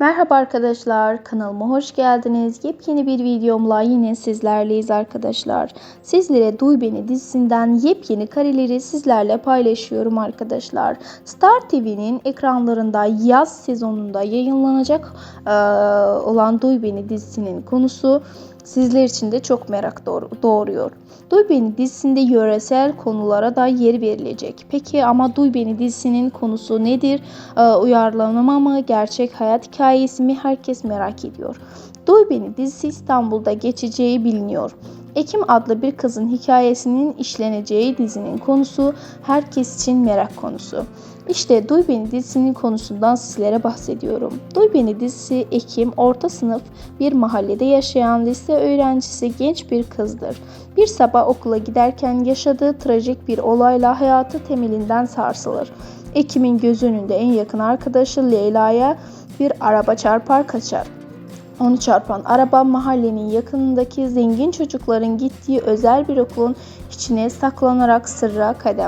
Merhaba arkadaşlar, kanalıma hoş geldiniz. Yepyeni bir videomla yine sizlerleyiz arkadaşlar. Sizlere Duy Beni dizisinden yepyeni kareleri sizlerle paylaşıyorum arkadaşlar. Star TV'nin ekranlarında yaz sezonunda yayınlanacak eee, olan Duy Beni dizisinin konusu sizler için de çok merak doğur- doğuruyor. Duy Beni dizisinde yöresel konulara da yer verilecek. Peki ama Duy Beni dizisinin konusu nedir? Ee, uyarlama mı? Gerçek hayat hikayesi mi? Herkes merak ediyor. Duy Beni dizisi İstanbul'da geçeceği biliniyor. Ekim adlı bir kızın hikayesinin işleneceği dizinin konusu herkes için merak konusu. İşte Duy Beni dizisinin konusundan sizlere bahsediyorum. Duy Beni dizisi Ekim orta sınıf bir mahallede yaşayan lise öğrencisi genç bir kızdır. Bir sabah okula giderken yaşadığı trajik bir olayla hayatı temelinden sarsılır. Ekim'in göz önünde en yakın arkadaşı Leyla'ya bir araba çarpar kaçar. Onu çarpan araba mahallenin yakınındaki zengin çocukların gittiği özel bir okulun içine saklanarak sırra kadem